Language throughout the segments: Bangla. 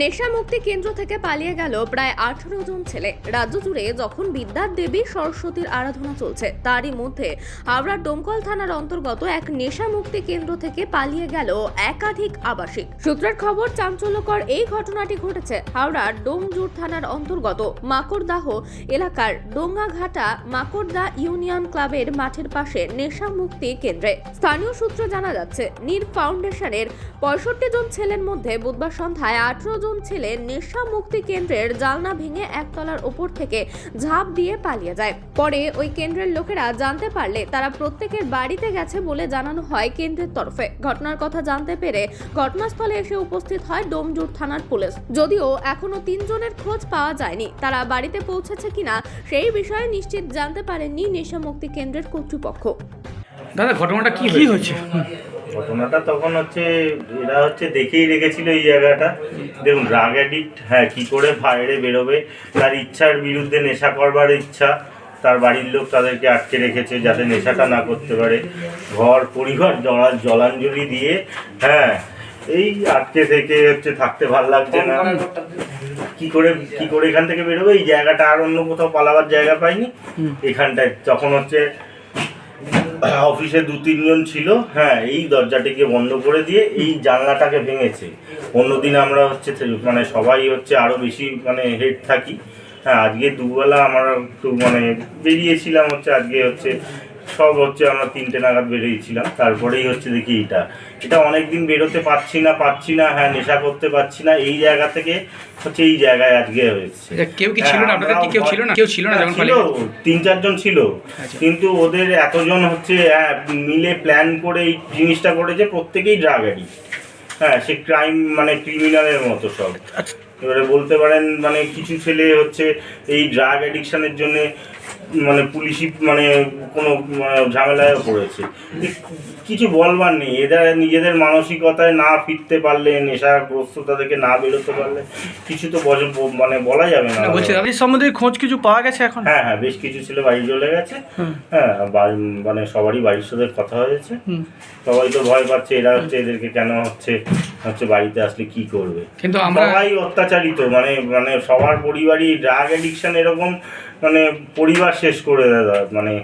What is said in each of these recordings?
নেশা মুক্তি কেন্দ্র থেকে পালিয়ে গেল প্রায় আঠারো জন ছেলে। রাজ্য জুড়ে যখন বিদ্যার দেবী সরস্বতীর আরাধনা চলছে, তারই মধ্যে হাওড়ার ডোমকল থানার অন্তর্গত এক নেশা মুক্তি কেন্দ্র থেকে পালিয়ে গেল একাধিক আবাসিক। সূত্রের খবর, চাঞ্চল্যকর এই ঘটনাটি ঘটেছে হাওড়ার ডোমজুর থানার অন্তর্গত মাকড়দাহ এলাকার ডোঙ্গাঘাটা মাকড়দা ইউনিয়ন ক্লাবের মাঠের পাশে নেশা মুক্তি কেন্দ্রে। স্থানীয় সূত্র জানা যাচ্ছে, নীর ফাউন্ডেশনের পঁয়ষট্টি জন ছেলের মধ্যে বুধবার সন্ধ্যায় আঠারো জন ছেলে নেশা মুক্তি কেন্দ্রের জালনা ভেঙে একতলার ওপর থেকে ঝাঁপ দিয়ে পালিয়ে যায়। পরে ওই কেন্দ্রের লোকেরা জানতে পারলে তারা প্রত্যেকের বাড়িতে গেছে বলে জানানো হয় কেন্দ্রের তরফে। ঘটনার কথা জানতে পেরে ঘটনাস্থলে এসে উপস্থিত হয় ডোমজুর থানার পুলিশ। যদিও এখনও তিনজনের খোঁজ পাওয়া যায়নি তারা বাড়িতে পৌঁছেছে কিনা সেই বিষয়ে নিশ্চিত জানতে পারেননি নেশা মুক্তি কেন্দ্রের কর্তৃপক্ষ। দাদা ঘটনাটা কি হয়েছে? ঘটনাটা তখন হচ্ছে এরা হচ্ছে দেখেই রেখেছিল এই জায়গাটা। দেখুন ড্রাগ অ্যাডিক্ট হ্যাঁ কি করে বাইরে বেরোবে? তার ইচ্ছার বিরুদ্ধে নেশা করবার ইচ্ছা। তার বাড়ির লোক তাদেরকে আটকে রেখেছে যাতে নেশাটা না করতে পারে। ঘর পরিবার জলা জলাঞ্জলি দিয়ে হ্যাঁ এই আটকে থেকে হচ্ছে থাকতে ভালো লাগছে না। কি করে কি করে এখান থেকে বেরোবে? এই জায়গাটা আর অন্য কোথাও পালাবার জায়গা পাইনি। এখানটায় তখন হচ্ছে অফিসে দু তিনজন ছিল। হ্যাঁ এই দরজাটিকে বন্ধ করে দিয়ে এই জানলাটাকে ভেঙেছে। অন্যদিন আমরা হচ্ছে মানে সবাই হচ্ছে আরও বেশি মানে হেড থাকি। হ্যাঁ আজকে দুবেলা আমরা একটু মানে বেরিয়েছিলাম হচ্ছে, আজকে হচ্ছে সব হচ্ছে আমরা তিনটে নাগাদ বেরিয়েছিলাম তারপরেই হচ্ছে দেখি এটা এটা অনেক দিন বেরোতে পারছি না পারছি না হ্যাঁ নেশা করতে পারছি না এই জায়গা থেকে হচ্ছে এই জায়গায় আজকে হয়েছে। কেউ কি ছিল না? হ্যাঁ, আপনাদের কি কেউ ছিল না? কেউ ছিল না হ্যাঁ, যখন ছিল তিন চারজন ছিল। আচ্ছা। কিন্তু ওদের এতজন হচ্ছে হ্যাঁ, মিলে প্ল্যান করে এই জিনিসটা করেছে প্রত্যেকেই ড্রাগ অ্যাডিক্ট হ্যাঁ সে ক্রাইম মানে ক্রিমিনালের মতো সব। আচ্ছা। এবারে বলতে পারেন মানে কিছু ছেলে হচ্ছে এই ড্রাগ অ্যাডিকশানের জন্য মানে পুলিশি মানে কোনো মানে ঝামেলায় পড়েছে। কিছু বলবার নেই। এদের নিজেদের মানসিকতায় না ফিরতে পারলে নেশাগ্রস্ততা থেকে না বেরোতে পারলে কিছু তো মানে বলা যাবে না। বলছি সম্বন্ধে খোঁজ কিছু পাওয়া গেছে এখন? হ্যাঁ হ্যাঁ বেশ কিছু ছেলে বাড়ি চলে গেছে। হ্যাঁ মানে সবারই বাড়ির সাথে কথা হয়েছে। সবাই তো ভয় পাচ্ছে এরা হচ্ছে এদেরকে কেন হচ্ছে হচ্ছে বাড়িতে আসলে কি করবে? কিন্তু আমরা সবাই অত্যাচারিত মানে মানে সবার পরিবারই ড্রাগ অ্যাডিকশন এরকম মানে পরিবার শেষ করে দেয় মানে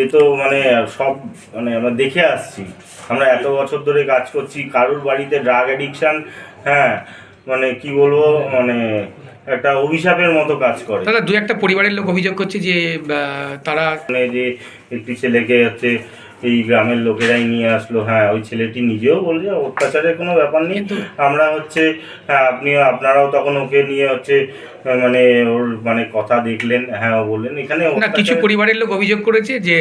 এ তো মানে সব মানে আমরা দেখে আসছি। আমরা এত বছর ধরে কাজ করছি কারোর বাড়িতে ড্রাগ অ্যাডিকশন হ্যাঁ মানে কি বলব মানে একটা অভিশাপের মতো কাজ করে। দাদা দু একটা পরিবারের লোক অভিযোগ করছে যে তারা মানে যে একটি ছেলেকে হচ্ছে এই গ্রামের লোকেরাই নিয়ে আসলো। হ্যাঁ ওই ছেলেটি নিজেও বলছে অত্যাচারের কোনো ব্যাপার নেই। আমরা হচ্ছে হ্যাঁ আপনি আপনারাও তখন ওকে নিয়ে হচ্ছে মানে ওর মানে কথা দেখলেন হ্যাঁ ও বললেন। এখানে কিছু পরিবারের লোক অভিযোগ করেছে যে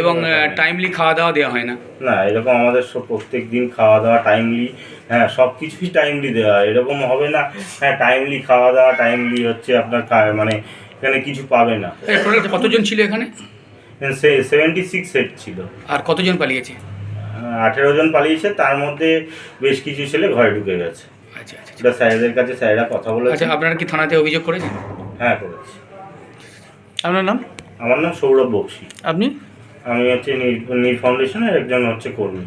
এবং টাইমলি খাওয়া দাওয়া দেওয়া হয় না। না এরকম আমাদের সব প্রত্যেক দিন খাওয়া দাওয়া টাইমলি হ্যাঁ সব কিছুই টাইমলি দেওয়া হয়। এরকম হবে না হ্যাঁ টাইমলি খাওয়া দাওয়া টাইমলি হচ্ছে আপনার মানে এখানে কিছু পাবে না। কতজন ছিল এখানে? সেভেন্টি সিক্স হেড ছিল। আর কতজন পালিয়েছে? আঠেরো জন পালিয়েছে তার মধ্যে বেশ কিছু ছেলে ঘরে ঢুকে গেছে। আচ্ছা আচ্ছা এটা স্যারেদের কাছে স্যারেরা কথা বলেছে। আচ্ছা আপনারা কি থানাতে অভিযোগ করেছেন? হ্যাঁ করেছি। আপনার নাম? আমার নাম সৌরভ বক্সি। আপনি? আমি হচ্ছে নীল নীল ফাউন্ডেশনের একজন হচ্ছে কর্মী।